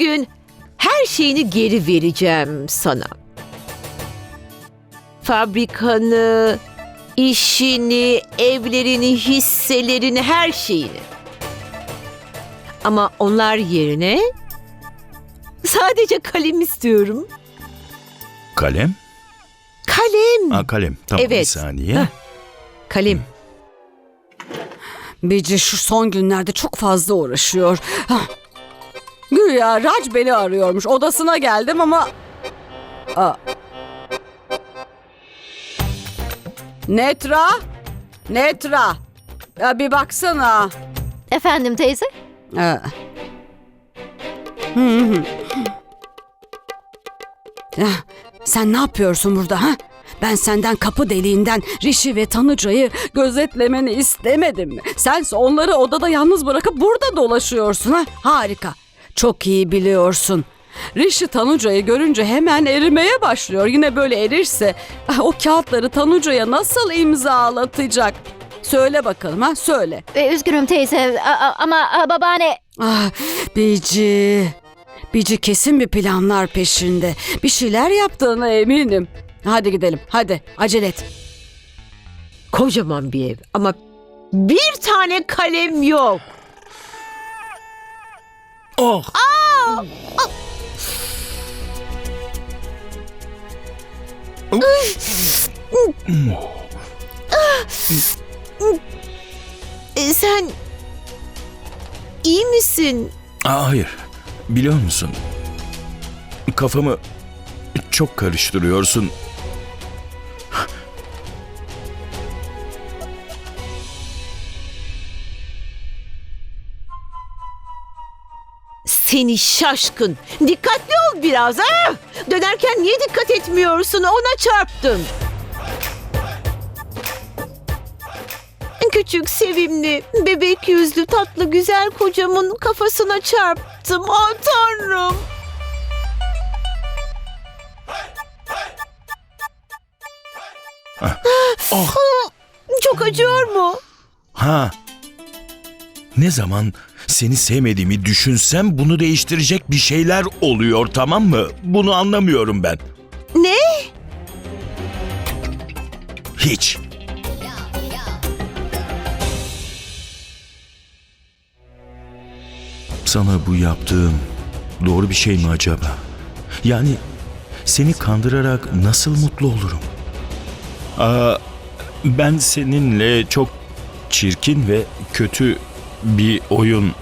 Bugün her şeyini geri vereceğim sana. Fabrikanı, işini, evlerini, hisselerini, her şeyini. Ama onlar yerine sadece kalem istiyorum. Kalem? Kalem. Ha kalem. Tamam bir Evet. saniye. Heh. Kalem. Bici şu son günlerde çok fazla uğraşıyor. Hah. Güya Raj beni arıyormuş. Odasına geldim ama... Aa. Netra? Netra. Ya bir baksana. Efendim teyze? Ee. Hı hı. Ya, Sen ne yapıyorsun burada ha? Ben senden kapı deliğinden Rishi ve Tanuca'yı gözetlemeni istemedim mi? Sense onları odada yalnız bırakıp burada dolaşıyorsun ha? Harika. Çok iyi biliyorsun. Rishi Tanuca'yı görünce hemen erimeye başlıyor. Yine böyle erirse ah, o kağıtları Tanuca'ya nasıl imzalatacak? Söyle bakalım ha söyle. Ee, üzgünüm teyze ama a, babaanne... Ah Bici. Bici kesin bir planlar peşinde. Bir şeyler yaptığına eminim. Hadi gidelim. Hadi acele et. Kocaman bir ev ama bir tane kalem yok. Oh! E, sen iyi misin? Aa, hayır. Biliyor musun? Kafamı çok karıştırıyorsun. Seni şaşkın. Dikkatli ol biraz. Ha? Dönerken niye dikkat etmiyorsun? Ona çarptın. Küçük, sevimli, bebek yüzlü, tatlı, güzel kocamın kafasına çarptım. Ah tanrım. Oh! Çok acıyor mu? Ha. Ne zaman seni sevmediğimi düşünsem bunu değiştirecek bir şeyler oluyor tamam mı? Bunu anlamıyorum ben. Ne? Hiç. Sana bu yaptığım doğru bir şey mi acaba? Yani seni kandırarak nasıl mutlu olurum? Aa, ben seninle çok çirkin ve kötü bir oyun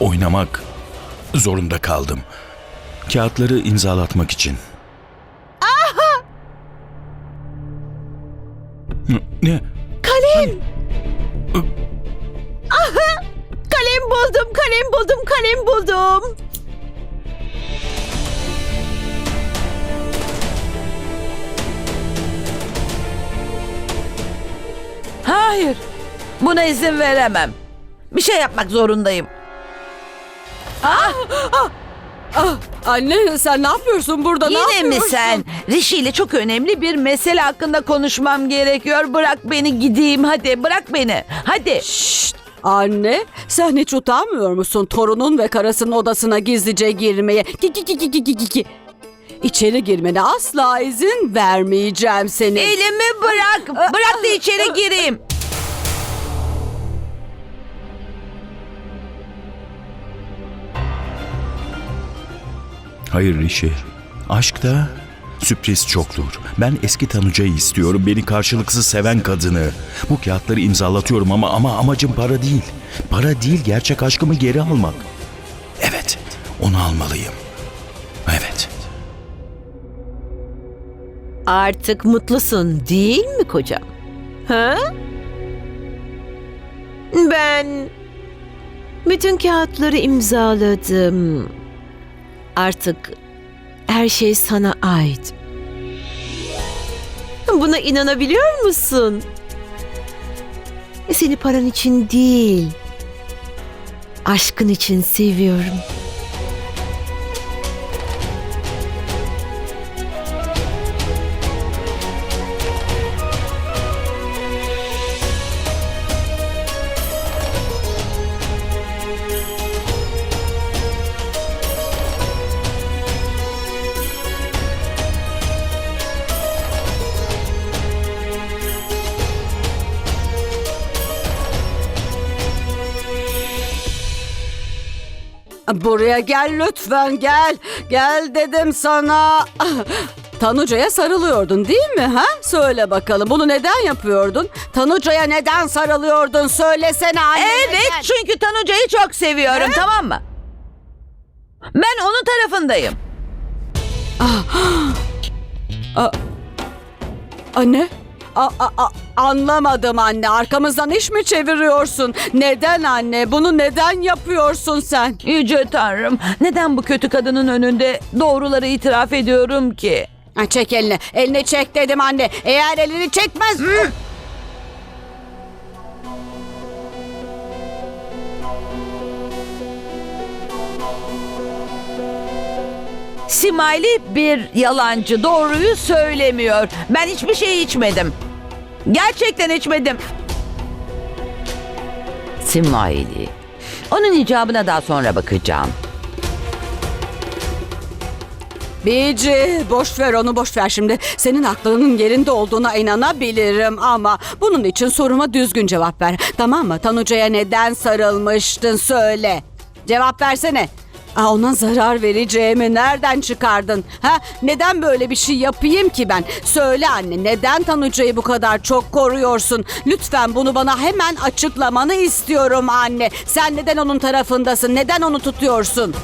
oynamak zorunda kaldım. Kağıtları imzalatmak için. Ne? Kalem. Aha! Kalem buldum, kalem buldum, kalem buldum. Hayır. Buna izin veremem. Bir şey yapmak zorundayım. Anne sen ne yapıyorsun burada? ne Yine mi yapıyorsun? sen? Rishi ile çok önemli bir mesele hakkında konuşmam gerekiyor. Bırak beni gideyim hadi. Bırak beni. Hadi. Şşt! Anne sen hiç utanmıyor musun torunun ve karısının odasına gizlice girmeye? Ki ki ki ki ki ki ki ki. İçeri girmene asla izin vermeyeceğim senin. Elimi bırak. Bırak da içeri gireyim. Hayır Rişi. Aşkta sürpriz çoktur. Ben eski Tanuca'yı istiyorum. Beni karşılıksız seven kadını. Bu kağıtları imzalatıyorum ama ama amacım para değil. Para değil gerçek aşkımı geri almak. Evet. Onu almalıyım. Evet. Artık mutlusun değil mi kocam? Ha? Ben bütün kağıtları imzaladım. Artık her şey sana ait. Buna inanabiliyor musun? Seni paran için değil, aşkın için seviyorum. Buraya gel lütfen gel. Gel dedim sana. Tanuca'ya sarılıyordun değil mi ha? Söyle bakalım bunu neden yapıyordun? Tanuca'ya neden sarılıyordun? Söylesene anne. Evet neden? çünkü Tanuca'yı çok seviyorum tamam mı? Ben onun tarafındayım. Anne? A- a- a- anlamadım anne. Arkamızdan iş mi çeviriyorsun? Neden anne? Bunu neden yapıyorsun sen? Yüce Tanrım neden bu kötü kadının önünde doğruları itiraf ediyorum ki? Ha, çek elini. Elini çek dedim anne. Eğer elini çekmez... Simayli bir yalancı doğruyu söylemiyor. Ben hiçbir şey içmedim. Gerçekten içmedim. Simayli. Onun icabına daha sonra bakacağım. Bici boş ver onu boş ver şimdi. Senin aklının yerinde olduğuna inanabilirim ama bunun için soruma düzgün cevap ver. Tamam mı? Tanuca'ya neden sarılmıştın söyle. Cevap versene. Aa, ona zarar vereceğimi nereden çıkardın? Ha? Neden böyle bir şey yapayım ki ben? Söyle anne neden Tanuca'yı bu kadar çok koruyorsun? Lütfen bunu bana hemen açıklamanı istiyorum anne. Sen neden onun tarafındasın? Neden onu tutuyorsun?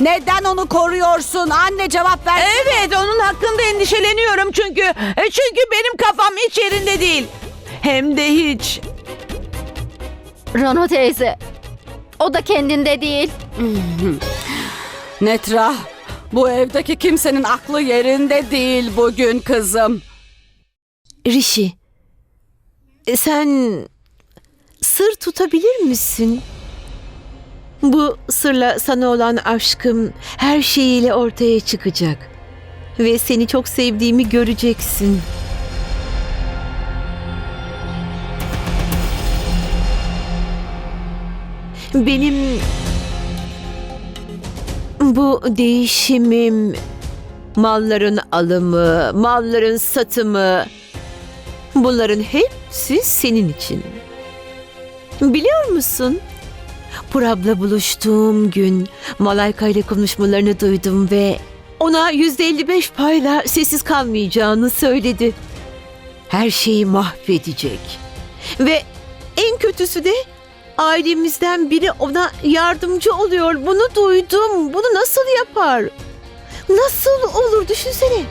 Neden onu koruyorsun? Anne cevap ver. Evet onun hakkında endişeleniyorum çünkü. e, Çünkü benim kafam hiç yerinde değil. Hem de hiç. Rano teyze. O da kendinde değil. Netra, bu evdeki kimsenin aklı yerinde değil bugün kızım. Rishi, e, sen sır tutabilir misin? Bu sırla sana olan aşkım her şeyiyle ortaya çıkacak. Ve seni çok sevdiğimi göreceksin. Benim bu değişimim, malların alımı, malların satımı, Bunların hepsi senin için. Biliyor musun? Purab'la buluştuğum gün Malayka ile konuşmalarını duydum ve ona yüzde 55 payla sessiz kalmayacağını söyledi. Her şeyi mahvedecek. Ve en kötüsü de ailemizden biri ona yardımcı oluyor. Bunu duydum. Bunu nasıl yapar? Nasıl olur düşünsene.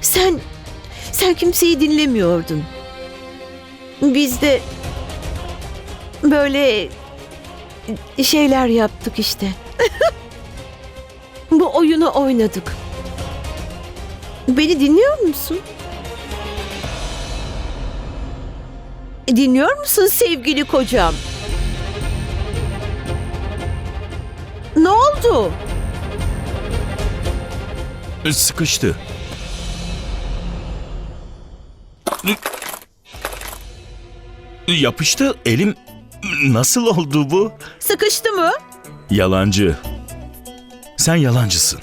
Sen sen kimseyi dinlemiyordun. Biz de böyle şeyler yaptık işte. Bu oyunu oynadık. Beni dinliyor musun? Dinliyor musun sevgili kocam? Ne oldu? Sıkıştı. Yapıştı elim. Nasıl oldu bu? Sıkıştı mı? Yalancı. Sen yalancısın.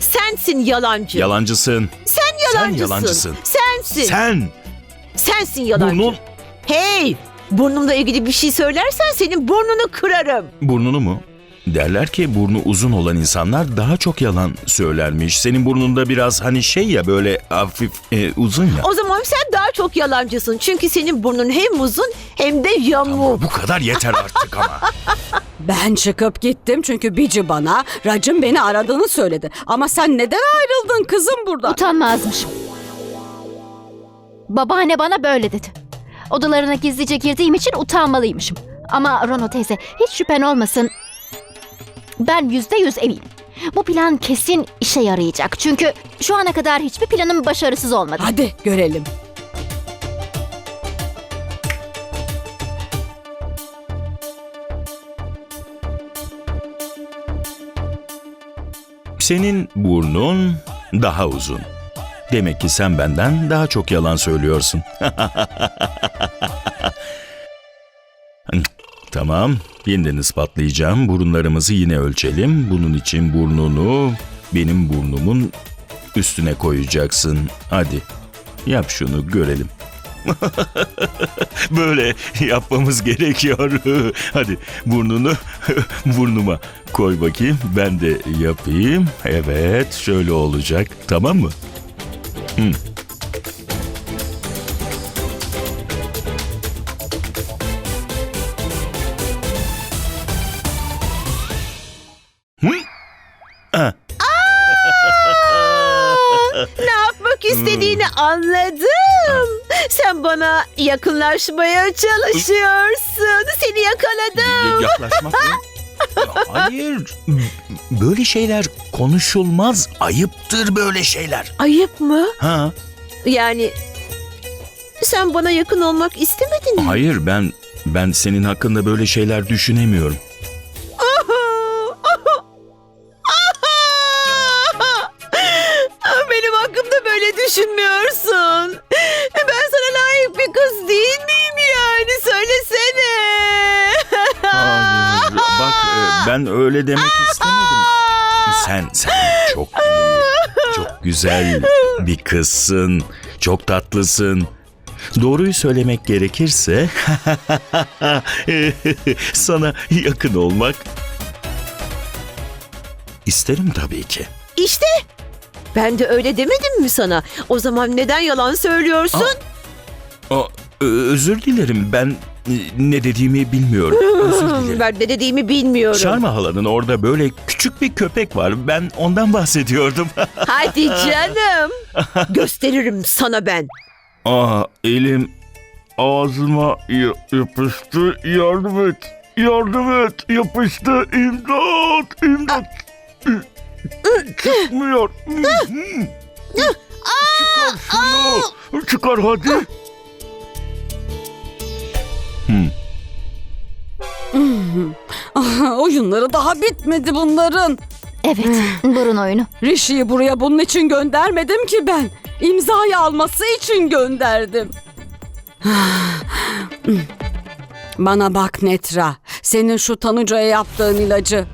Sensin yalancı. Yalancısın. Sen yalancısın. yalancısın. Sensin. Sen. Sensin yalancı. Burnun. Hey! Burnumla ilgili bir şey söylersen senin burnunu kırarım. Burnunu mu? Derler ki burnu uzun olan insanlar daha çok yalan söylermiş. Senin burnunda biraz hani şey ya böyle hafif e, uzun ya. O zaman sen daha çok yalancısın. Çünkü senin burnun hem uzun hem de yamuk. Bu kadar yeter artık ama. Ben çıkıp gittim çünkü Bici bana Racım beni aradığını söyledi. Ama sen neden ayrıldın kızım buradan? Utanmazmışım. Babaanne bana böyle dedi. Odalarına gizlice girdiğim için utanmalıymışım. Ama Rono teyze hiç şüphen olmasın. Ben yüzde yüz eminim. Bu plan kesin işe yarayacak. Çünkü şu ana kadar hiçbir planım başarısız olmadı. Hadi görelim. Senin burnun daha uzun. Demek ki sen benden daha çok yalan söylüyorsun. tamam, yeniden ispatlayacağım. Burunlarımızı yine ölçelim. Bunun için burnunu benim burnumun üstüne koyacaksın. Hadi, yap şunu görelim. Böyle yapmamız gerekiyor. Hadi burnunu burnuma koy bakayım. Ben de yapayım. Evet şöyle olacak. Tamam mı? İstediğini anladım. Sen bana yakınlaşmaya çalışıyorsun. Seni yakaladım. Yaklaşmak mı? Hayır. Böyle şeyler konuşulmaz. Ayıptır böyle şeyler. Ayıp mı? Ha? Yani sen bana yakın olmak istemedin mi? Hayır ben ben senin hakkında böyle şeyler düşünemiyorum. Ben öyle demek istemedim. Sen sen çok çok güzel bir kızsın. Çok tatlısın. Doğruyu söylemek gerekirse sana yakın olmak isterim tabii ki. İşte ben de öyle demedim mi sana? O zaman neden yalan söylüyorsun? Aa, ö- özür dilerim ben ne dediğimi bilmiyorum. Özür dilerim. Ben de dediğimi bilmiyorum. Şarma halanın orada böyle küçük bir köpek var. Ben ondan bahsediyordum. Hadi canım. Gösteririm sana ben. Aa elim ağzıma ya- yapıştı. Yardım et. Yardım et. Yapıştı. İmdat. İmdat. Çıkmıyor. Çıkar şunu. Çıkar hadi. Hmm. Oyunları daha bitmedi bunların. Evet, burun oyunu. Rishi'yi buraya bunun için göndermedim ki ben. İmzayı alması için gönderdim. Bana bak Netra. Senin şu Tanuca'ya yaptığın ilacı.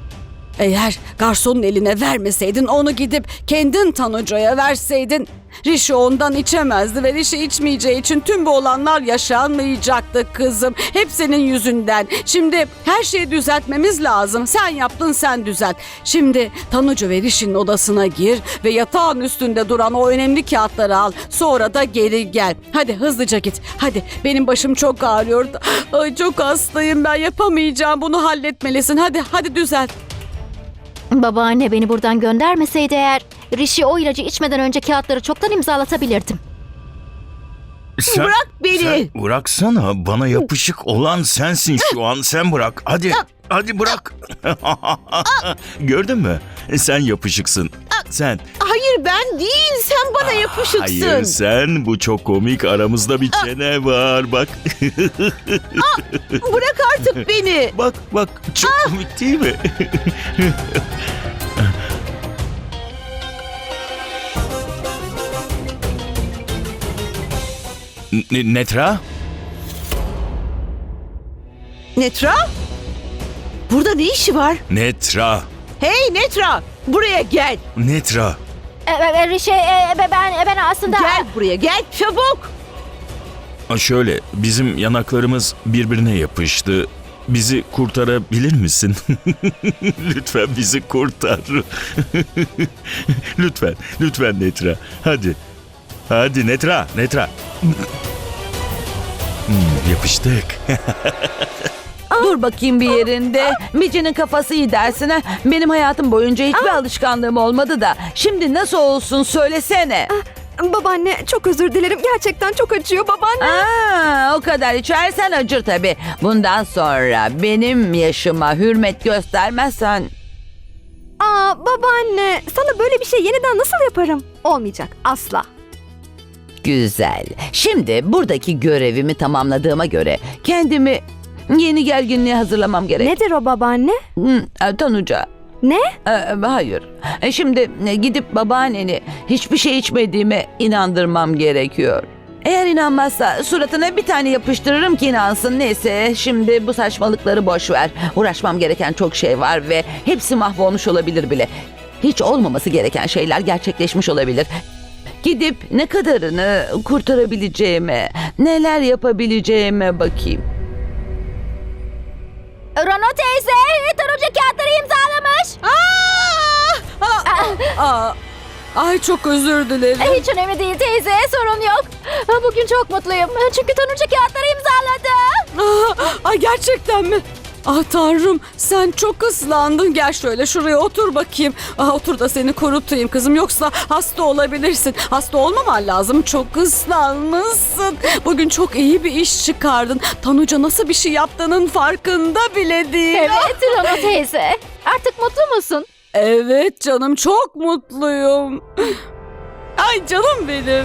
Eğer garsonun eline vermeseydin onu gidip kendin Tanuca'ya verseydin. Rishi ondan içemezdi ve Rishi içmeyeceği için tüm bu olanlar yaşanmayacaktı kızım. Hep senin yüzünden. Şimdi her şeyi düzeltmemiz lazım. Sen yaptın sen düzelt. Şimdi Tanucu ve Rishi'nin odasına gir ve yatağın üstünde duran o önemli kağıtları al. Sonra da geri gel. Hadi hızlıca git. Hadi benim başım çok ağrıyor. Ay çok hastayım ben yapamayacağım bunu halletmelisin. Hadi hadi düzelt. Babaanne beni buradan göndermeseydi eğer Rishi o ilacı içmeden önce kağıtları çoktan imzalatabilirdim. Sen, Bırak beni. Sen bıraksana. Bana yapışık olan sensin şu an. Sen bırak. Hadi. Hadi bırak. Gördün mü? Sen yapışıksın. Sen. Hayır ben değil. Sen bana yapışıksın. Hayır sen. Bu çok komik. Aramızda bir çene var. Bak. Bırak artık beni. bak bak. Çok komik değil mi? N- Netra? Netra? Burada ne işi var? Netra. Hey Netra! Buraya gel. Netra. E, e, Rishi e, ben ben aslında Gel buraya gel çabuk. Ha, Şöyle bizim yanaklarımız birbirine yapıştı. Bizi kurtarabilir misin? lütfen bizi kurtar. lütfen, lütfen Netra. Hadi. Hadi Netra, Netra. Hmm, yapıştık. Dur bakayım bir yerinde. Mici'nin kafası iyi dersin ha. Benim hayatım boyunca hiçbir alışkanlığım olmadı da. Şimdi nasıl olsun söylesene. Babaanne çok özür dilerim. Gerçekten çok acıyor babaanne. Aa, o kadar içersen acır tabii. Bundan sonra benim yaşıma hürmet göstermezsen Aa babaanne sana böyle bir şey yeniden nasıl yaparım? Olmayacak asla. Güzel. Şimdi buradaki görevimi tamamladığıma göre kendimi yeni gerginliğe hazırlamam gerek. Nedir o babaanne? Hı, e, Tanuca. Ne? Hayır. E, Şimdi e, gidip babaanneni hiçbir şey içmediğime inandırmam gerekiyor. Eğer inanmazsa suratına bir tane yapıştırırım ki inansın. Neyse şimdi bu saçmalıkları boş ver. Uğraşmam gereken çok şey var ve hepsi mahvolmuş olabilir bile. Hiç olmaması gereken şeyler gerçekleşmiş olabilir. Gidip ne kadarını kurtarabileceğime, neler yapabileceğime bakayım. Rano teyze turuncu kağıtları imzalamış. Aa, ay çok özür dilerim. Hiç önemli değil teyze sorun yok. Bugün çok mutluyum çünkü turuncu kağıtları imzaladı. Aa, ay gerçekten mi? Ah tanrım sen çok ıslandın. Gel şöyle şuraya otur bakayım. Ah, otur da seni kurutayım kızım. Yoksa hasta olabilirsin. Hasta olmaman lazım. Çok ıslanmışsın. Bugün çok iyi bir iş çıkardın. Tanuca nasıl bir şey yaptığının farkında bile değil. Evet Rano teyze. Artık mutlu musun? Evet canım çok mutluyum. Ay canım benim.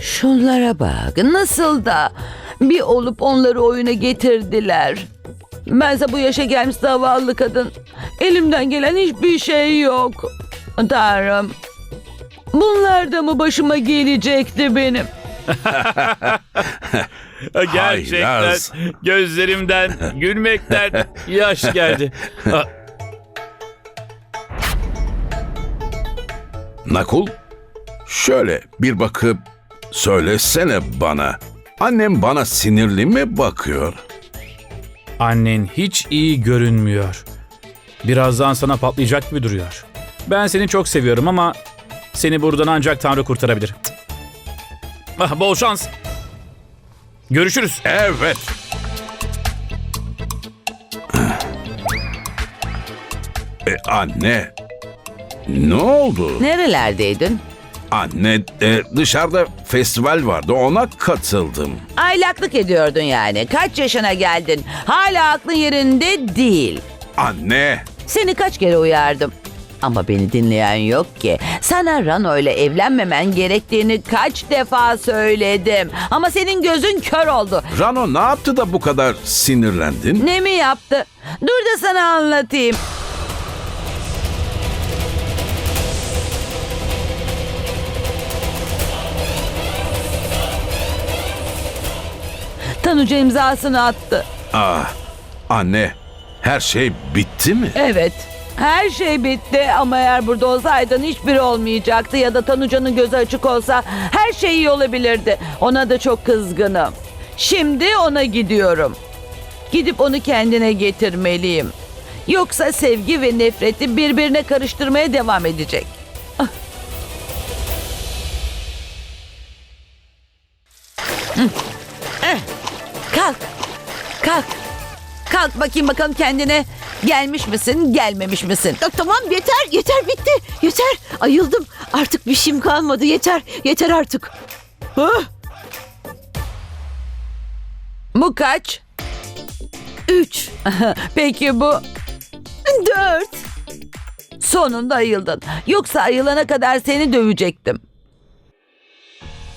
Şunlara bak nasıl da bir olup onları oyuna getirdiler. Bense bu yaşa gelmiş zavallı kadın. Elimden gelen hiçbir şey yok. Tanrım. Bunlar da mı başıma gelecekti benim? Gerçekten Haylaz. gözlerimden gülmekten yaş geldi. Nakul, şöyle bir bakıp söylesene bana. Annem bana sinirli mi bakıyor? Annen hiç iyi görünmüyor. Birazdan sana patlayacak gibi duruyor. Ben seni çok seviyorum ama seni buradan ancak Tanrı kurtarabilir. Ah, bol şans. Görüşürüz. Evet. E, anne, ne oldu? Nerelerdeydin? Anne, e, dışarıda festival vardı, ona katıldım. Aylaklık ediyordun yani. Kaç yaşına geldin? Hala aklın yerinde değil. Anne, Seni kaç kere uyardım. Ama beni dinleyen yok ki. Sana Rano ile evlenmemen gerektiğini kaç defa söyledim. Ama senin gözün kör oldu. Rano ne yaptı da bu kadar sinirlendin? Ne mi yaptı? Dur da sana anlatayım. Tanuca imzasını attı. Ah, anne, her şey bitti mi? Evet. Her şey bitti ama eğer burada olsaydın hiçbiri olmayacaktı ya da Tanuca'nın gözü açık olsa her şey iyi olabilirdi. Ona da çok kızgınım. Şimdi ona gidiyorum. Gidip onu kendine getirmeliyim. Yoksa sevgi ve nefreti birbirine karıştırmaya devam edecek. Ah. Hı. Kalk. Kalk. Bakayım bakalım kendine. Gelmiş misin, gelmemiş misin? Ya tamam yeter yeter bitti. Yeter ayıldım. Artık bir şeyim kalmadı yeter. Yeter artık. Hah, Bu kaç? üç, Peki bu dört. sonunda ayıldın. Yoksa ayılana kadar seni dövecektim.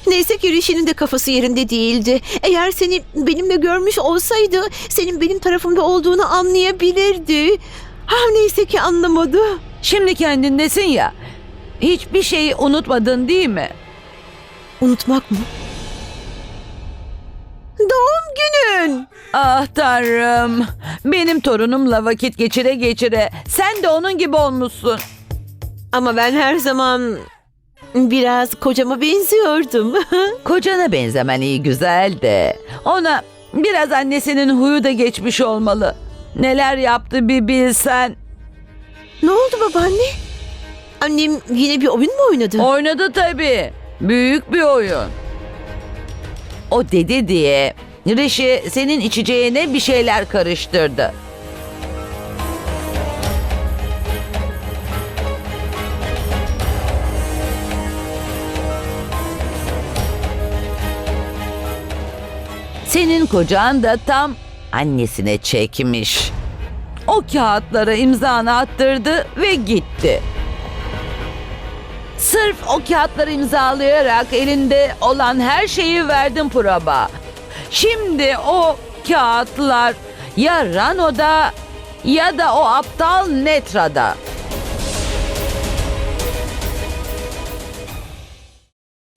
Neyse ki Rishi'nin de kafası yerinde değildi. Eğer seni benimle görmüş olsaydı senin benim tarafımda olduğunu anlayabilirdi. Ha neyse ki anlamadı. Şimdi kendindesin ya. Hiçbir şeyi unutmadın değil mi? Unutmak mı? Doğum günün. Ah tanrım. Benim torunumla vakit geçire geçire. Sen de onun gibi olmuşsun. Ama ben her zaman biraz kocama benziyordum. Kocana benzemen iyi güzel de. Ona biraz annesinin huyu da geçmiş olmalı. Neler yaptı bir bilsen. ne oldu babaanne? Annem yine bir oyun mu oynadı? Oynadı tabii. Büyük bir oyun. O dedi diye Rishi senin içeceğine bir şeyler karıştırdı. Senin kocan da tam annesine çekmiş. O kağıtlara imzanı attırdı ve gitti. Sırf o kağıtları imzalayarak elinde olan her şeyi verdin Puraba. Şimdi o kağıtlar ya Rano'da ya da o aptal Netra'da.